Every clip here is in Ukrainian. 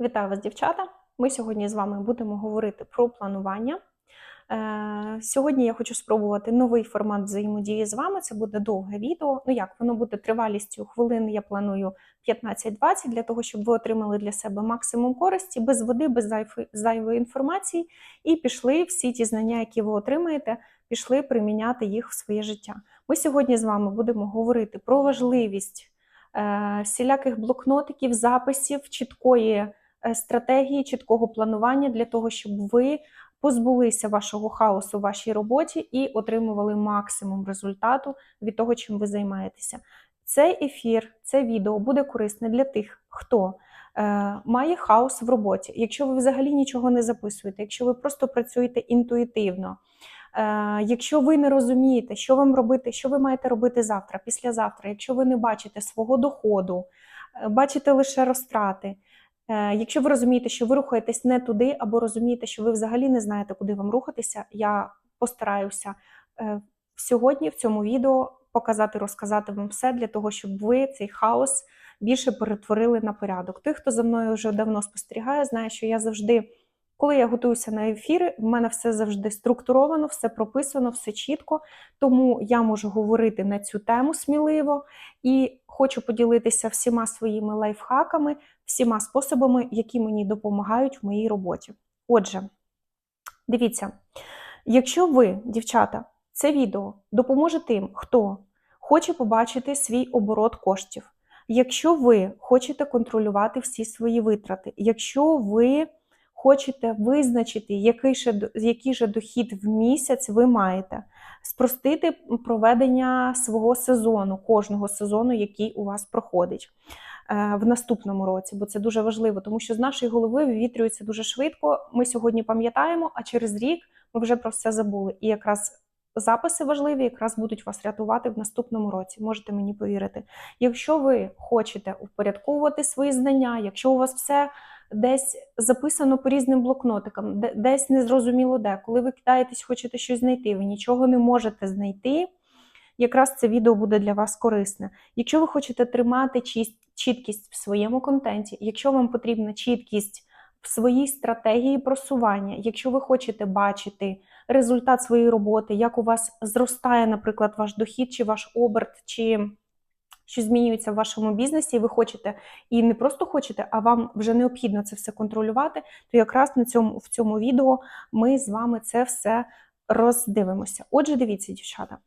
Вітаю вас, дівчата! Ми сьогодні з вами будемо говорити про планування. Е, Сьогодні я хочу спробувати новий формат взаємодії з вами. Це буде довге відео. Ну як воно буде тривалістю хвилин. Я планую 15-20 для того, щоб ви отримали для себе максимум користі, без води, без зайвої інформації, і пішли всі ті знання, які ви отримаєте, пішли приміняти їх в своє життя. Ми сьогодні з вами будемо говорити про важливість е, всіляких блокнотиків, записів, чіткої стратегії, чіткого планування для того, щоб ви позбулися вашого хаосу в вашій роботі і отримували максимум результату від того, чим ви займаєтеся. Цей ефір, це відео буде корисне для тих, хто е, має хаос в роботі. Якщо ви взагалі нічого не записуєте, якщо ви просто працюєте інтуїтивно. Е, Якщо ви не розумієте, що вам робити, що ви маєте робити завтра, післязавтра, якщо ви не бачите свого доходу, е, бачите лише розтрати. Е, Якщо ви розумієте, що ви рухаєтесь не туди, або розумієте, що ви взагалі не знаєте, куди вам рухатися, я постараюся е, сьогодні в цьому відео показати, розказати вам все для того, щоб ви цей хаос більше перетворили на порядок. Тих, хто за мною вже давно спостерігає, знає, що я завжди, коли я готуюся на ефіри, в мене все завжди структуровано, все прописано, все чітко. Тому я можу говорити на цю тему сміливо і хочу поділитися всіма своїми лайфхаками, всіма способами, які мені допомагають в моїй роботі. Отже, дивіться, якщо ви, дівчата, це відео допоможе тим, хто хоче побачити свій оборот коштів, якщо ви хочете контролювати всі свої витрати, якщо ви хочете визначити, який же, який же дохід в місяць ви маєте, спростити проведення свого сезону, кожного сезону, який у вас проходить е, в наступному році, бо це дуже важливо, тому що з нашої голови вивітрюється дуже швидко. Ми сьогодні пам'ятаємо, а через рік ми вже про все забули. І якраз записи важливі, якраз будуть вас рятувати в наступному році. Можете мені повірити. Якщо ви хочете упорядковувати свої знання, якщо у вас все десь записано по різним блокнотикам, десь незрозуміло де, коли ви кидаєтесь, хочете щось знайти, ви нічого не можете знайти. Якраз це відео буде для вас корисне. Якщо ви хочете тримати чіткість в своєму контенті, якщо вам потрібна чіткість в своїй стратегії просування, якщо ви хочете бачити результат своєї роботи, як у вас зростає, наприклад, ваш дохід, чи ваш оберт, чи що змінюється в вашому бізнесі, і ви хочете, і не просто хочете, а вам вже необхідно це все контролювати, то якраз на цьому, в цьому відео ми з вами це все роздивимося. Отже, дивіться, дівчата,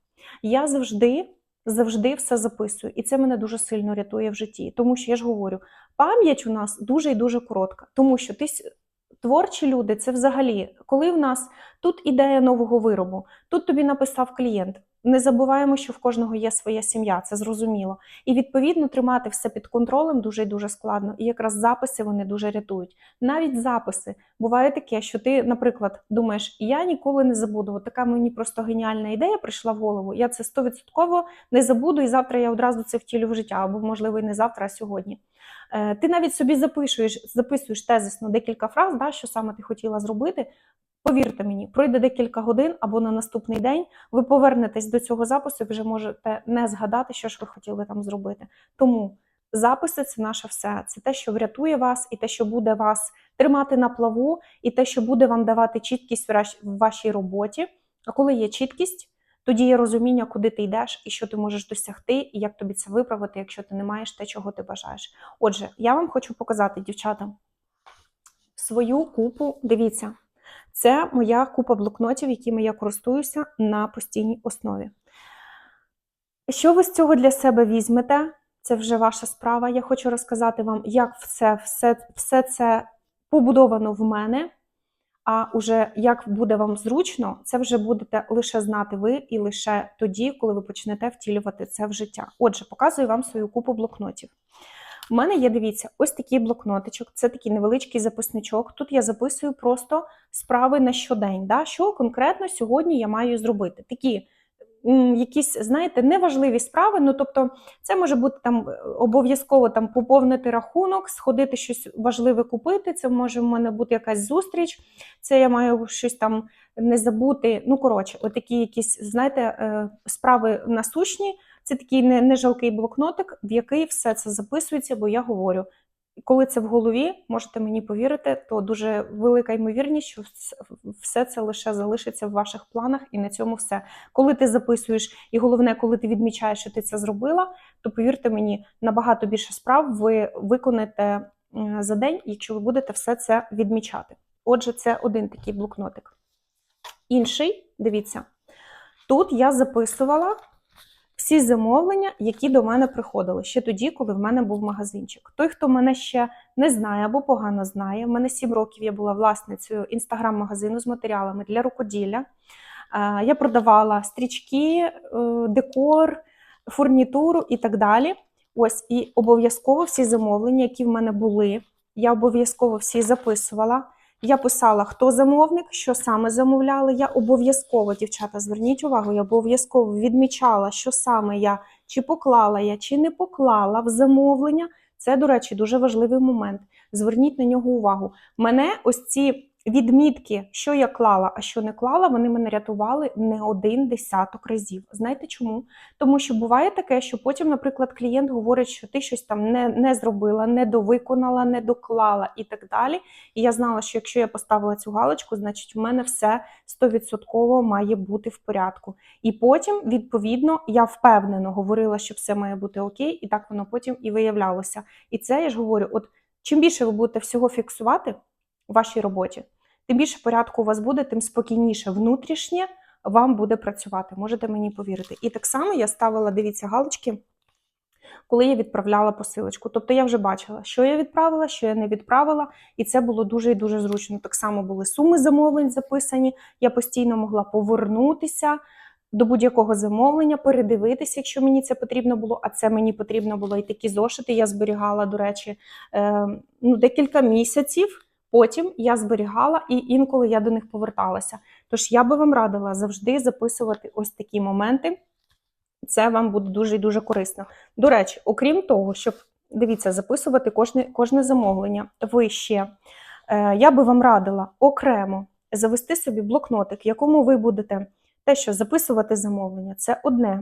я завжди. Завжди все записую, і це мене дуже сильно рятує в житті. Тому що я ж говорю, пам'ять у нас дуже і дуже коротка. Тому що ти творчі люди, це взагалі, коли в нас тут ідея нового виробу, тут тобі написав клієнт. Не забуваємо, що в кожного є своя сім'я, це зрозуміло. І відповідно тримати все під контролем дуже і дуже складно. І якраз записи вони дуже рятують. Навіть записи буває таке, що ти, наприклад, думаєш, я ніколи не забуду. От така мені просто геніальна ідея прийшла в голову. Я це стовідсотково не забуду, і завтра я одразу це втілю в життя, або можливо і не завтра, а сьогодні. Е, Ти навіть собі записуєш, записуєш тезисно декілька фраз, да, що саме ти хотіла зробити. Повірте мені, пройде декілька годин або на наступний день, ви повернетесь до цього запису і вже можете не згадати, що ж ви хотіли там зробити. Тому записи це наше все. Це те, що врятує вас, і те, що буде вас тримати на плаву, і те, що буде вам давати чіткість в вашій роботі. А коли є чіткість, тоді є розуміння, куди ти йдеш і що ти можеш досягти, і як тобі це виправити, якщо ти не маєш те, чого ти бажаєш. Отже, я вам хочу показати, дівчата, свою купу. Дивіться, це моя купа блокнотів, якими я користуюся на постійній основі. Що ви з цього для себе візьмете? Це вже ваша справа. Я хочу розказати вам, як все, все, все це побудовано в мене. А уже як буде вам зручно, це вже будете лише знати ви і лише тоді, коли ви почнете втілювати це в життя. Отже, показую вам свою купу блокнотів. У мене є, дивіться, ось такий блокнотичок, це такий невеличкий записничок. Тут я записую просто справи на щодень. Да? Що конкретно сьогодні я маю зробити? Такі якісь, знаєте, неважливі справи. Ну, тобто, це може бути там е, обов'язково там поповнити рахунок, сходити щось важливе купити. Це може в мене бути якась зустріч. Це я маю щось там не забути. Ну, коротше, отакі якісь, знаєте, е, справи насущні. Це такий не, жалкий блокнотик, в який все це записується, бо я говорю. коли це в голові, можете мені повірити, то дуже велика ймовірність, що все це лише залишиться в ваших планах, і на цьому все. Коли ти записуєш, і головне, коли ти відмічаєш, що ти це зробила, то повірте мені, набагато більше справ ви виконаєте за день, якщо ви будете все це відмічати. Отже, це один такий блокнотик. Інший, дивіться, тут я записувала всі замовлення, які до мене приходили ще тоді, коли в мене був магазинчик. Той, хто мене ще не знає або погано знає, в мене 7 років я була власницею інстаграм-магазину з матеріалами для рукоділля. Я продавала стрічки, е, декор, фурнітуру і так далі. Ось, і обов'язково всі замовлення, які в мене були, я обов'язково всі записувала. Я писала, хто замовник, що саме замовляли. Я обов'язково, дівчата, зверніть увагу, я обов'язково відмічала, що саме я чи поклала я, чи не поклала в замовлення. Це, до речі, дуже важливий момент. Зверніть на нього увагу. Мене ось ці відмітки, що я клала, а що не клала, вони мене рятували не один десяток разів. Знаєте чому? Тому що буває таке, що потім, наприклад, клієнт говорить, що ти щось там не не зробила, не довиконала, не доклала і так далі. І я знала, що якщо я поставила цю галочку, значить у мене все стовідсотково має бути в порядку. І потім, відповідно, я впевнено говорила, що все має бути окей, і так воно потім і виявлялося. І це я ж говорю: от чим більше ви будете всього фіксувати у вашій роботі, тим більше порядку у вас буде, тим спокійніше внутрішнє вам буде працювати. Можете мені повірити. І так само я ставила, дивіться, галочки, коли я відправляла посилочку. Тобто я вже бачила, що я відправила, що я не відправила, і це було дуже і дуже зручно. Так само були суми замовлень записані. Я постійно могла повернутися. До будь-якого замовлення передивитися, якщо мені це потрібно було, а це мені потрібно було і такі зошити. Я зберігала, до речі, е, ну, декілька місяців. Потім я зберігала і інколи я до них поверталася. Тож я би вам радила завжди записувати ось такі моменти. Це вам буде дуже і дуже корисно. До речі, окрім того, щоб дивіться, записувати кожне кожне замовлення ви ще, е, я би вам радила окремо завести собі блокнотик, в якому ви будете те, що записувати замовлення, це одне.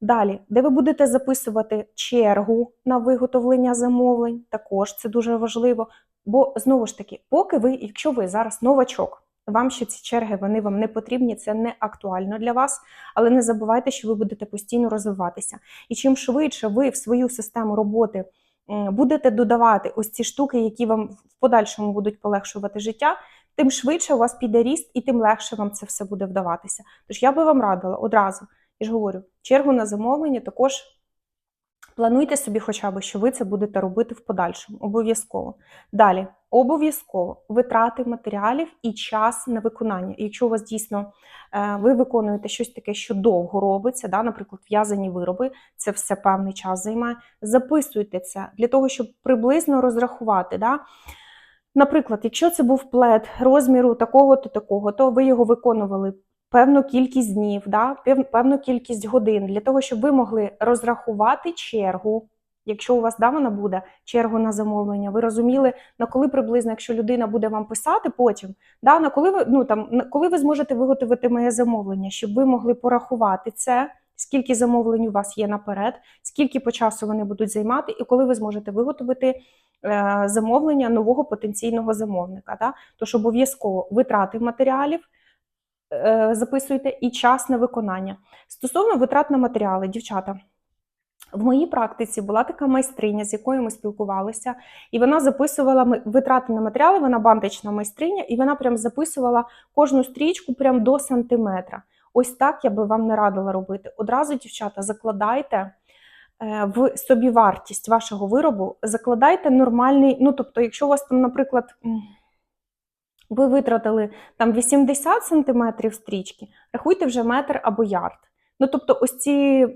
Далі, де ви будете записувати чергу на виготовлення замовлень, також це дуже важливо. Бо знову ж таки, поки ви, якщо ви зараз новачок, вам ще ці черги вони вам не потрібні, це не актуально для вас, але не забувайте, що ви будете постійно розвиватися. І чим швидше ви в свою систему роботи будете додавати ось ці штуки, які вам в подальшому будуть полегшувати життя, тим швидше у вас піде ріст і тим легше вам це все буде вдаватися. Тож я би вам радила одразу, я ж говорю, чергу на замовлення також. Плануйте собі, хоча б, що ви це будете робити в подальшому. Обов'язково. Далі, обов'язково витрати матеріалів і час на виконання. Якщо у вас дійсно е, ви виконуєте щось таке, що довго робиться, да, наприклад, в'язані вироби, це все певний час займає. Записуйте це для того, щоб приблизно розрахувати. Да. Наприклад, якщо це був плед розміру такого-то такого, то ви його виконували певну кількість днів, да, певну кількість годин для того, щоб ви могли розрахувати чергу. Якщо у вас да, вона буде чергу на замовлення, ви розуміли, на коли приблизно, якщо людина буде вам писати потім, да, на коли ви ну там на коли ви зможете виготовити моє замовлення, щоб ви могли порахувати це, скільки замовлень у вас є наперед, скільки по часу вони будуть займати, і коли ви зможете виготовити е, замовлення нового потенційного замовника. Да? Тож обов'язково витрати матеріалів. Е, записуєте і час на виконання. Стосовно витрат на матеріали, дівчата. В моїй практиці була така майстриня, з якою ми спілкувалися, і вона записувала витрати на матеріали, вона бантична майстриня, і вона прям записувала кожну стрічку прям до сантиметра. Ось так я би вам не радила робити. Одразу, дівчата, закладайте е, в собі вартість вашого виробу, закладайте нормальний, ну тобто, якщо у вас там, наприклад ви витратили там 80 см стрічки, рахуйте вже метр або ярд. Ну, тобто, ось ці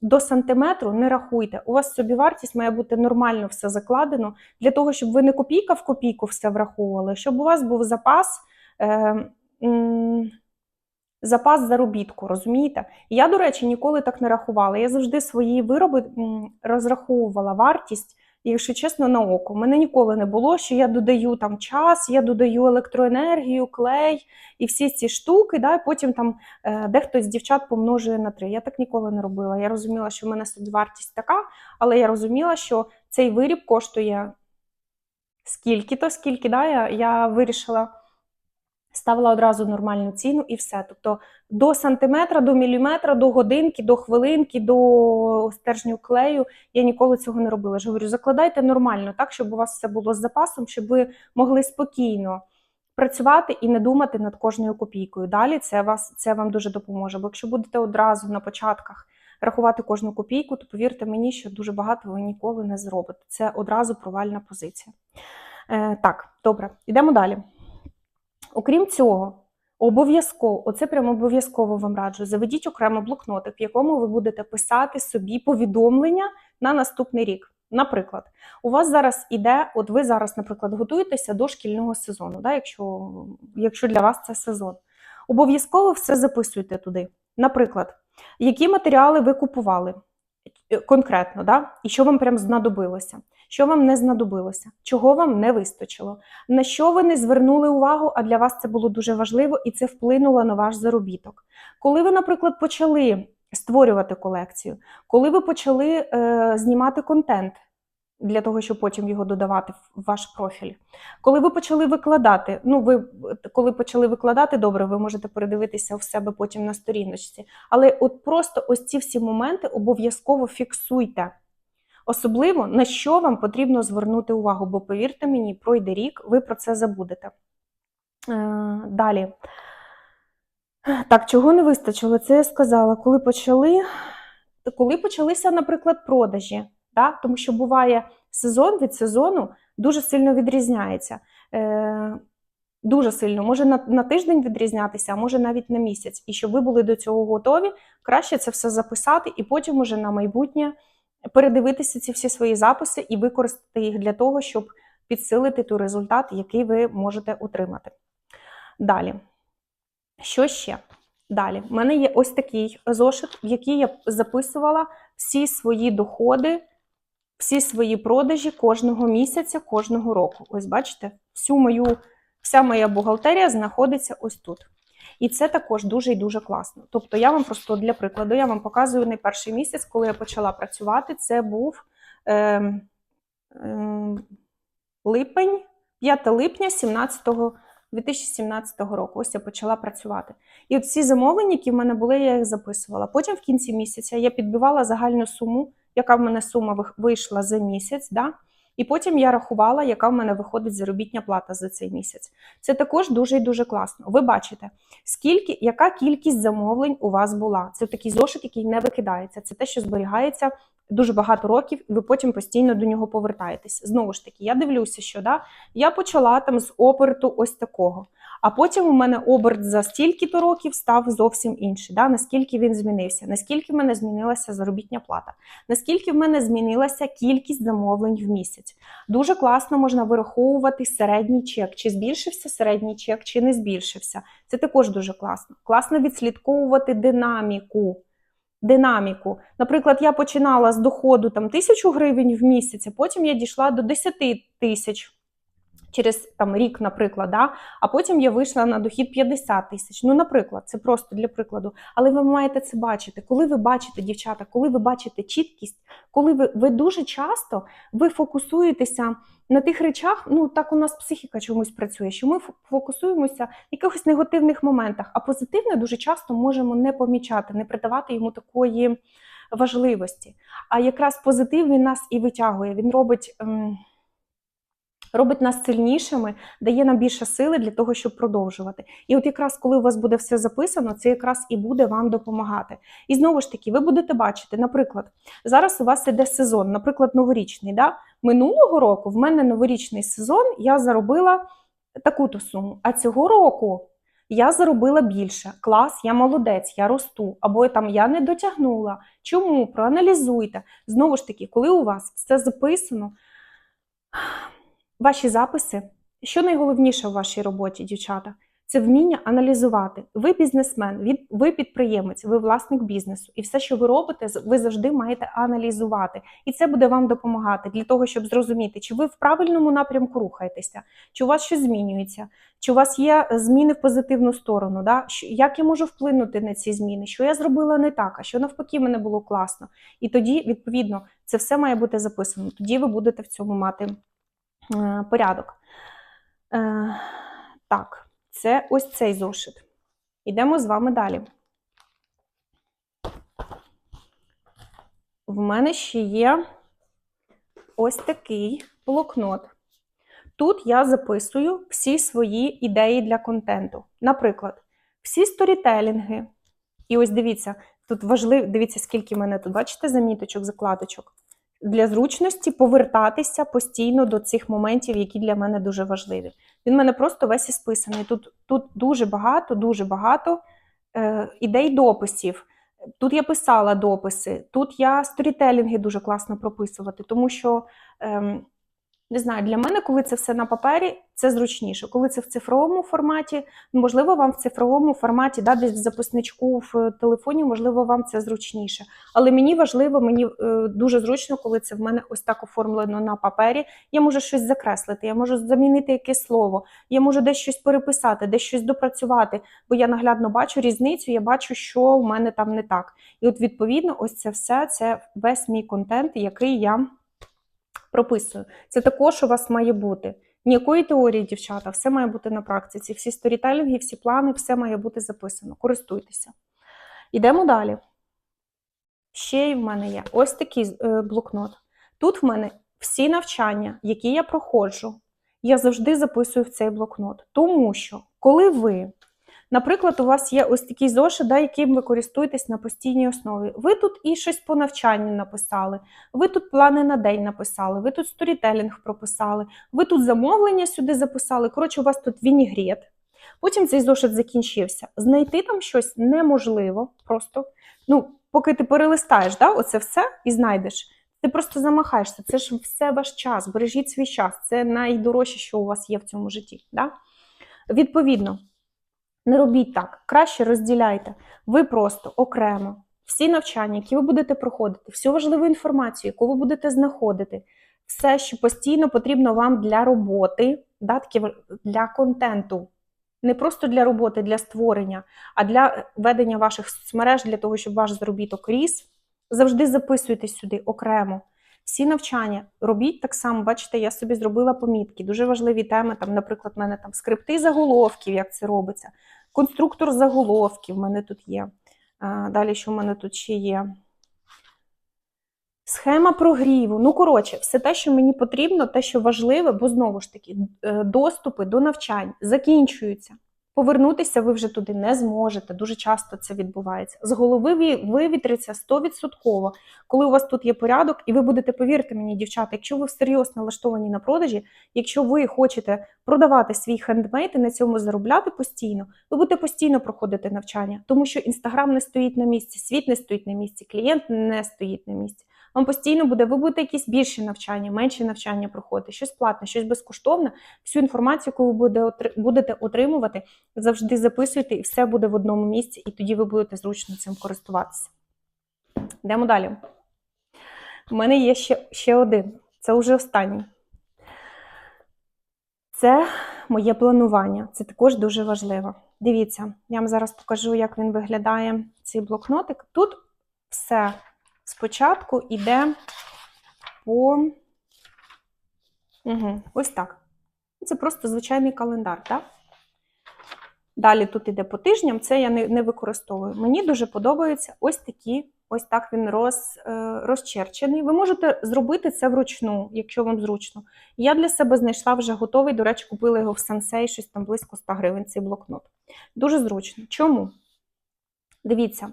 до сантиметру не рахуйте. У вас собівартість має бути нормально все закладено, для того, щоб ви не копійка в копійку все враховували, щоб у вас був запас. Е, Запас заробітку, розумієте? Я, до речі, ніколи так не рахувала. Я завжди свої вироби розраховувала вартість якщо чесно, на око. У мене ніколи не було, що я додаю там час, я додаю електроенергію, клей і всі ці штуки, да, і потім там е, дехто з дівчат помножує на три. Я так ніколи не робила. Я розуміла, що в мене вартість така, але я розуміла, що цей виріб коштує скільки-то, скільки, да, я, я вирішила, ставила одразу нормальну ціну і все. Тобто до сантиметра, до міліметра, до годинки, до хвилинки, до стержню клею я ніколи цього не робила. Я говорю, закладайте нормально, так, щоб у вас все було з запасом, щоб ви могли спокійно працювати і не думати над кожною копійкою. Далі це, вас, це вам дуже допоможе. Бо якщо будете одразу на початках рахувати кожну копійку, то повірте мені, що дуже багато ви ніколи не зробите. Це одразу провальна позиція. Е, так, добре, йдемо далі. Окрім цього, обов'язково, оце прямо обов'язково вам раджу. Заведіть окремо блокнотик, в якому ви будете писати собі повідомлення на наступний рік. Наприклад, у вас зараз іде, от ви зараз, наприклад, готуєтеся до шкільного сезону, да, якщо, якщо для вас це сезон. Обов'язково все записуйте туди. Наприклад, які матеріали ви купували е, конкретно, да? і що вам прям знадобилося, що вам не знадобилося, чого вам не вистачило, на що ви не звернули увагу, а для вас це було дуже важливо і це вплинуло на ваш заробіток. Коли ви, наприклад, почали створювати колекцію, коли ви почали е, знімати контент для того, щоб потім його додавати в ваш профіль. Коли ви почали викладати, ну ви коли почали викладати, добре, ви можете передивитися в себе потім на сторіночці. Але от просто ось ці всі моменти обов'язково фіксуйте. Особливо на що вам потрібно звернути увагу, бо повірте мені, пройде рік, ви про це забудете. Е, Далі. Так, чого не вистачило? Це я сказала, коли почали, коли почалися, наприклад, продажі. Да? Тому що буває сезон від сезону дуже сильно відрізняється. Е, Дуже сильно, може на, на тиждень відрізнятися, а може навіть на місяць. І щоб ви були до цього готові, краще це все записати і потім уже на майбутнє передивитися ці всі свої записи і використати їх для того, щоб підсилити той результат, який ви можете отримати. Далі. Що ще? Далі, в мене є ось такий зошит, в який я записувала всі свої доходи, всі свої продажі кожного місяця, кожного року. Ось бачите, всю мою, вся моя бухгалтерія знаходиться ось тут. І це також дуже і дуже класно. Тобто, я вам просто для прикладу, я вам показую не перший місяць, коли я почала працювати. Це був е, е, липень, 5 липня 17-го 2017 року. Ось я почала працювати. І от всі замовлення, які в мене були, я їх записувала. Потім в кінці місяця я підбивала загальну суму, яка в мене сума вийшла за місяць. Да? І потім я рахувала, яка в мене виходить заробітня плата за цей місяць. Це також дуже і дуже класно. Ви бачите, скільки, яка кількість замовлень у вас була. Це такий зошит, який не викидається. Це те, що зберігається дуже багато років, і ви потім постійно до нього повертаєтесь. Знову ж таки, я дивлюся, що да, я почала там з оперту ось такого. А потім у мене оберт за стільки-то років став зовсім інший. Да? Наскільки він змінився, наскільки в мене змінилася заробітня плата, наскільки в мене змінилася кількість замовлень в місяць. Дуже класно можна вираховувати середній чек, чи збільшився середній чек, чи не збільшився. Це також дуже класно. Класно відслідковувати динаміку. Динаміку. Наприклад, я починала з доходу там, тисячу гривень в місяць, а потім я дійшла до 10 тисяч через там, рік, наприклад, да? а потім я вийшла на дохід 50 тисяч. Ну, наприклад, це просто для прикладу. Але ви маєте це бачити. Коли ви бачите, дівчата, коли ви бачите чіткість, коли ви, ви дуже часто ви фокусуєтеся на тих речах, ну так у нас психіка чомусь працює, що ми фокусуємося в якихось негативних моментах, а позитивне дуже часто можемо не помічати, не придавати йому такої важливості. А якраз позитив він нас і витягує. Він робить. ем, робить нас сильнішими, дає нам більше сили для того, щоб продовжувати. І от якраз коли у вас буде все записано, це якраз і буде вам допомагати. І знову ж таки, ви будете бачити, наприклад, зараз у вас іде сезон, наприклад, новорічний. Да? Минулого року в мене новорічний сезон я заробила таку-то суму, а цього року. Я заробила більше. Клас, я молодець, я росту. Або там я не дотягнула. Чому? Проаналізуйте. Знову ж таки, коли у вас все записано, ваші записи, що найголовніше у вашій роботі, дівчата, це вміння аналізувати. Ви бізнесмен, ви- підприємець, ви власник бізнесу, і все, що ви робите, ви завжди маєте аналізувати. І це буде вам допомагати для того, щоб зрозуміти, чи ви в правильному напрямку рухаєтеся, чи у вас щось змінюється, чи у вас є зміни в позитивну сторону. Да? Як я можу вплинути на ці зміни? Що я зробила не так, а що навпаки мене було класно. І тоді, відповідно, це все має бути записано. Тоді ви будете в цьому мати е, порядок. Е, так, це ось цей зошит. Йдемо з вами далі. В мене ще є ось такий блокнот. Тут я записую всі свої ідеї для контенту. Наприклад, всі сторітелінги. І ось дивіться, тут важливо, дивіться, скільки в мене тут, бачите, заміточок, закладочок. Для зручності повертатися постійно до цих моментів, які для мене дуже важливі. Він в мене просто весь ісписаний. Тут, тут дуже багато, дуже багато е, ідей дописів. Тут я писала дописи, тут я сторітелінги дуже класно прописувати, тому що ем, не знаю, для мене, коли це все на папері, це зручніше. Коли це в цифровому форматі, можливо, вам в цифровому форматі, да, десь в записничку в телефоні, можливо, вам це зручніше. Але мені важливо, мені е, дуже зручно, коли це в мене ось так оформлено на папері. Я можу щось закреслити, я можу замінити якесь слово, я можу десь щось переписати, десь щось допрацювати, бо я наглядно бачу різницю, я бачу, що в мене там не так. І от, відповідно, ось це все це весь мій контент, який я прописую. Це також у вас має бути. Ніякої теорії, дівчата, все має бути на практиці. Всі сторітелінги, всі плани, все має бути записано. Користуйтеся. Йдемо далі. Ще й в мене є ось такий е, блокнот. Тут в мене всі навчання, які я проходжу, я завжди записую в цей блокнот. Тому що, коли ви, наприклад, у вас є ось такий зошит, да, яким ви користуєтесь на постійній основі, ви тут і щось по навчанню написали, ви тут плани на день написали, ви тут сторітелінг прописали, ви тут замовлення сюди записали. Коротше, у вас тут вінігрет. Потім цей зошит закінчився. Знайти там щось неможливо. Просто, ну, поки ти перелистаєш, да, оце все і знайдеш. Ти просто замахаєшся. Це ж все ваш час. Бережіть свій час. Це найдорожче, що у вас є в цьому житті. Да? Відповідно, не робіть так. Краще розділяйте. Ви просто окремо всі навчання, які ви будете проходити, всю важливу інформацію, яку ви будете знаходити, все, що постійно потрібно вам для роботи, да, для контенту. Не просто для роботи, для створення, а для ведення ваших соцмереж, для того, щоб ваш заробіток ріс. Завжди записуйте сюди окремо. Всі навчання робіть так само, бачите, я собі зробила помітки. Дуже важливі теми. Там, наприклад, в мене там скрипти заголовків, як це робиться, конструктор заголовків в мене тут є. Далі, що в мене тут ще є? Схема прогріву. Ну, коротше, все те, що мені потрібно, те, що важливе, бо знову ж таки, е, доступи до навчань закінчуються. Повернутися ви вже туди не зможете. Дуже часто це відбувається. З голови вивітриться 100%, коли у вас тут є порядок, і ви будете, повірте мені, дівчата, якщо ви всерйоз налаштовані на продажі, якщо ви хочете продавати свій хендмейд і на цьому заробляти постійно, ви будете постійно проходити навчання, тому що інстаграм не стоїть на місці, світ не стоїть на місці, клієнт не стоїть на місці. Вам постійно буде, ви будете якісь більші навчання, менші навчання проходити, щось платне, щось безкоштовне. Всю інформацію, яку ви будете отримувати, завжди записуйте, і все буде в одному місці, і тоді ви будете зручно цим користуватися. Йдемо далі. У мене є ще, ще один. Це вже останній. Це моє планування. Це також дуже важливо. Дивіться, я вам зараз покажу, як він виглядає, цей блокнотик. Тут все спочатку йде по Угу, ось так. Це просто звичайний календар, так? Далі тут іде по тижням, це я не не використовую. Мені дуже подобаються ось такі, ось так він роз, е, розчерчений. Ви можете зробити це вручну, якщо вам зручно. Я для себе знайшла вже готовий, до речі, купила його в Сансей, щось там близько 100 гривень цей блокнот. Дуже зручно. Чому? Дивіться,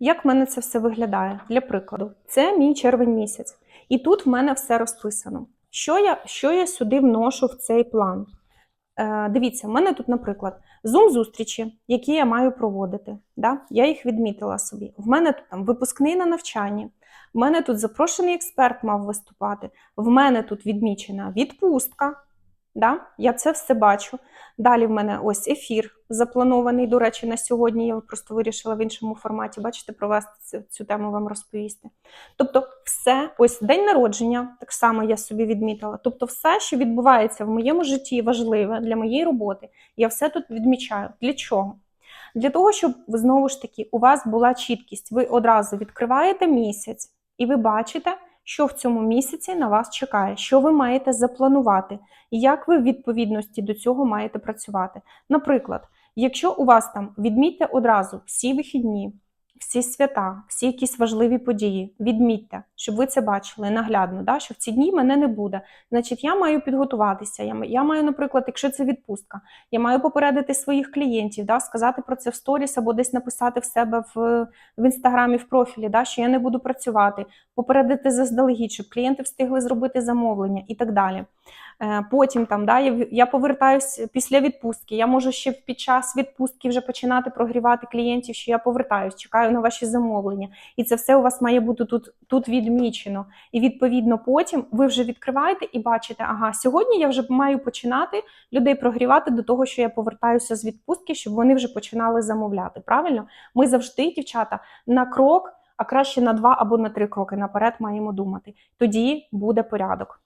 як в мене це все виглядає? Для прикладу, це мій червень місяць. І тут в мене все розписано. Що я що я сюди вношу в цей план? Е, Дивіться, в мене тут, наприклад, зум-зустрічі, які я маю проводити. Да? Я їх відмітила собі. В мене тут там випускний на навчанні, в мене тут запрошений експерт мав виступати, в мене тут відмічена відпустка. Да? Я це все бачу. Далі в мене ось ефір запланований, до речі, на сьогодні. Я просто вирішила в іншому форматі, бачите, провести цю, цю тему вам розповісти. Тобто, все, ось день народження, так само я собі відмітила. Тобто, все, що відбувається в моєму житті, важливе для моєї роботи, я все тут відмічаю. Для чого? Для того, щоб знову ж таки у вас була чіткість, ви одразу відкриваєте місяць і ви бачите що в цьому місяці на вас чекає, що ви маєте запланувати, і як ви в відповідності до цього маєте працювати. Наприклад, якщо у вас там відмітьте одразу всі вихідні, всі свята, всі якісь важливі події, відмітьте, щоб ви це бачили наглядно, да, що в ці дні мене не буде. Значить, я маю підготуватися. Я, я маю, наприклад, якщо це відпустка, я маю попередити своїх клієнтів, да, сказати про це в сторіс або десь написати в себе в, в інстаграмі, в профілі, да, що я не буду працювати, попередити заздалегідь, щоб клієнти встигли зробити замовлення і так далі. Е, Потім там да, я, повертаюсь після відпустки. Я можу ще під час відпустки вже починати прогрівати клієнтів, що я повертаюсь, чекаю на ваші замовлення. І це все у вас має бути тут, тут відмічено. І відповідно потім ви вже відкриваєте і бачите, ага, сьогодні я вже маю починати людей прогрівати до того, що я повертаюся з відпустки, щоб вони вже починали замовляти. Правильно? Ми завжди, дівчата, на крок, а краще на два або на три кроки наперед маємо думати. Тоді буде порядок.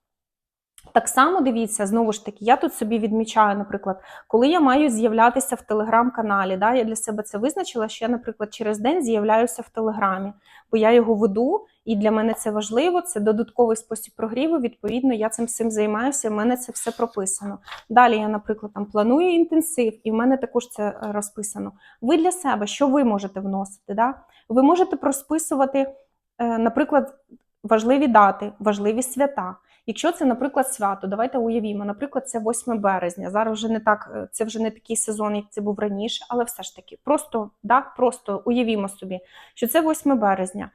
Так само дивіться, знову ж таки, я тут собі відмічаю, наприклад, коли я маю з'являтися в телеграм-каналі, да, я для себе це визначила, що я, наприклад, через день з'являюся в телеграмі, бо я його веду, і для мене це важливо, це додатковий спосіб прогріву. Відповідно, я цим всім займаюся, і в мене це все прописано. Далі я, наприклад, там планую інтенсив, і в мене також це е, розписано. Ви для себе, що ви можете вносити? Да? Ви можете просписувати, е, наприклад, важливі дати, важливі свята. Якщо це, наприклад, свято, давайте уявімо, наприклад, це 8 березня. Зараз вже не так, е, це вже не такий сезон, як це був раніше, але все ж таки, просто да, просто уявімо собі, що це 8 березня.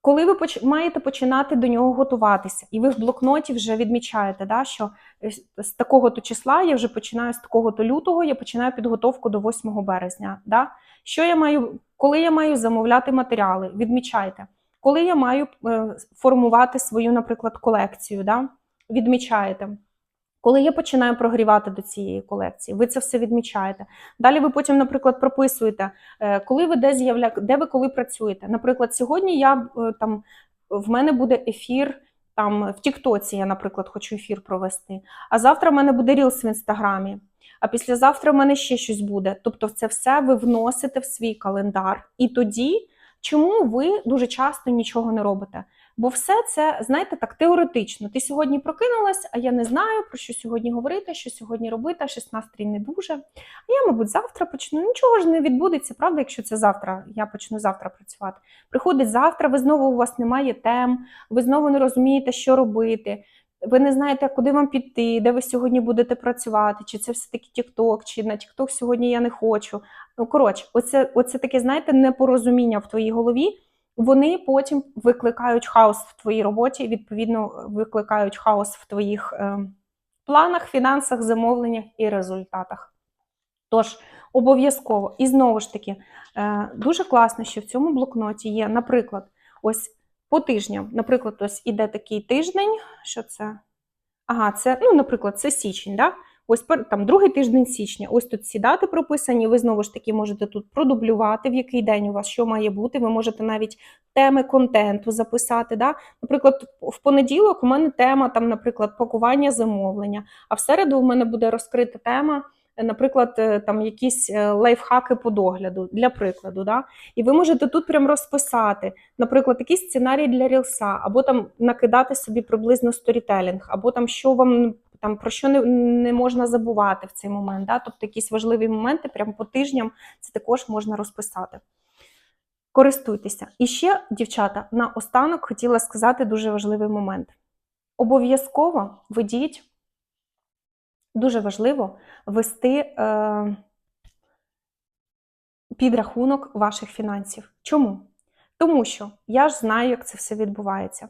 Коли ви маєте починати до нього готуватися, і ви в блокноті вже відмічаєте, да, що е, з такого-то числа я вже починаю з такого-то лютого, я починаю підготовку до 8 березня. Да? Що я маю, коли я маю замовляти матеріали, відмічайте. Коли я маю е, формувати свою, наприклад, колекцію, да? відмічаєте. Коли я починаю прогрівати до цієї колекції, ви це все відмічаєте. Далі ви потім, наприклад, прописуєте, е, коли ви де з'явля... де ви коли працюєте. Наприклад, сьогодні я е, там в мене буде ефір. Там в Тіктоці я, наприклад, хочу ефір провести. А завтра в мене буде рілс в інстаграмі. А післязавтра в мене ще щось буде. Тобто, це все ви вносите в свій календар. І тоді, чому ви дуже часто нічого не робите? Бо все це, знаєте, так теоретично. Ти сьогодні прокинулась, а я не знаю, про що сьогодні говорити, що сьогодні робити, а щось настрій не дуже. А я, мабуть, завтра почну. Нічого ж не відбудеться, правда, якщо це завтра, я почну завтра працювати. Приходить завтра, ви знову у вас немає тем, ви знову не розумієте, що робити. Ви не знаєте, куди вам піти, де ви сьогодні будете працювати, чи це все-таки TikTok, чи на TikTok сьогодні я не хочу. Ну, коротше, оце, оце таке, знаєте, непорозуміння в твоїй голові. Вони потім викликають хаос в твоїй роботі, відповідно, викликають хаос в твоїх е, планах, фінансах, замовленнях і результатах. Тож, обов'язково, і знову ж таки, е, дуже класно, що в цьому блокноті є, наприклад, ось по тижням. Наприклад, ось іде такий тиждень. Що це? Ага, це, ну, наприклад, це січень, да? Ось там другий тиждень січня. Ось тут ці дати прописані. Ви знову ж таки можете тут продублювати, в який день у вас що має бути. Ви можете навіть теми контенту записати. Да? Наприклад, в понеділок у мене тема, там, наприклад, пакування замовлення, а в середу у мене буде розкрита тема. Наприклад, е, там якісь е, лайфхаки по догляду для прикладу, да? і ви можете тут прям розписати, наприклад, якийсь сценарій для рілса, або там накидати собі приблизно сторітелінг, або там що вам там про що не, не можна забувати в цей момент. Да? Тобто якісь важливі моменти, прямо по тижням це також можна розписати. Користуйтеся. І ще, дівчата, на останок хотіла сказати дуже важливий момент. Обов'язково ведіть, дуже важливо вести е, підрахунок ваших фінансів. Чому? Тому що я ж знаю, як це все відбувається.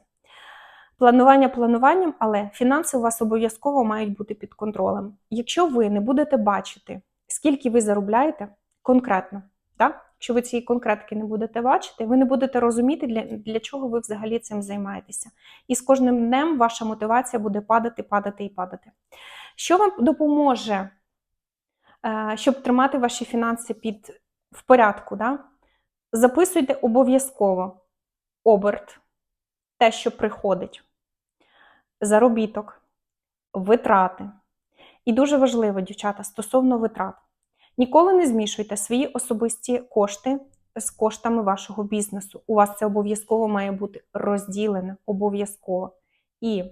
Планування плануванням, але фінанси у вас обов'язково мають бути під контролем. Якщо ви не будете бачити, скільки ви заробляєте конкретно, так? якщо ви цієї конкретики не будете бачити, ви не будете розуміти, для, для чого ви взагалі цим займаєтеся. І з кожним днем ваша мотивація буде падати, падати і падати. Що вам допоможе, е, щоб тримати ваші фінанси під в порядку? Да? Записуйте обов'язково оберт, те, що приходить, заробіток, витрати. І дуже важливо, дівчата, стосовно витрат. Ніколи не змішуйте свої особисті кошти з коштами вашого бізнесу. У вас це обов'язково має бути розділено, обов'язково. І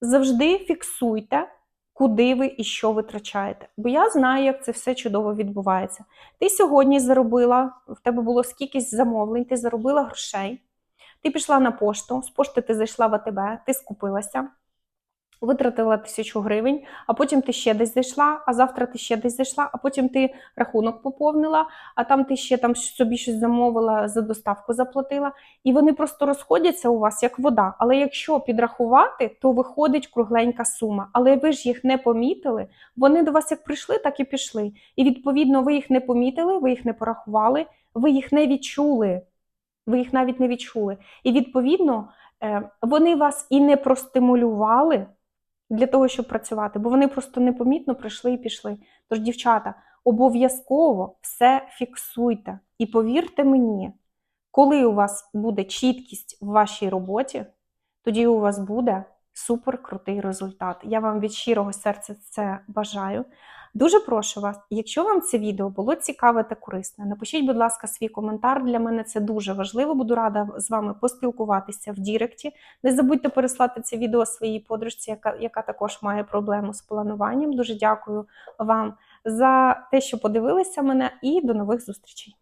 завжди фіксуйте, куди ви і що витрачаєте. Бо я знаю, як це все чудово відбувається. Ти сьогодні заробила, в тебе було скількись замовлень, ти заробила грошей, ти пішла на пошту, з пошти ти зайшла в АТБ, ти скупилася, витратила тисячу гривень, а потім ти ще десь зайшла, а завтра ти ще десь зайшла, а потім ти рахунок поповнила, а там ти ще там собі щось замовила, за доставку заплатила. І вони просто розходяться у вас як вода. Але якщо підрахувати, то виходить кругленька сума. Але ви ж їх не помітили. Вони до вас як прийшли, так і пішли. І відповідно ви їх не помітили, ви їх не порахували, ви їх не відчули. Ви їх навіть не відчули. І відповідно е, вони вас і не простимулювали для того, щоб працювати, бо вони просто непомітно прийшли і пішли. Тож, дівчата, обов'язково все фіксуйте. І повірте мені, коли у вас буде чіткість в вашій роботі, тоді у вас буде супер крутий результат. Я вам від щирого серця це бажаю. Дуже прошу вас, якщо вам це відео було цікаве та корисне, напишіть, будь ласка, свій коментар. Для мене це дуже важливо. Буду рада з вами поспілкуватися в Діректі. Не забудьте переслати це відео своїй подружці, яка, яка також має проблему з плануванням. Дуже дякую вам за те, що подивилися мене, і до нових зустрічей.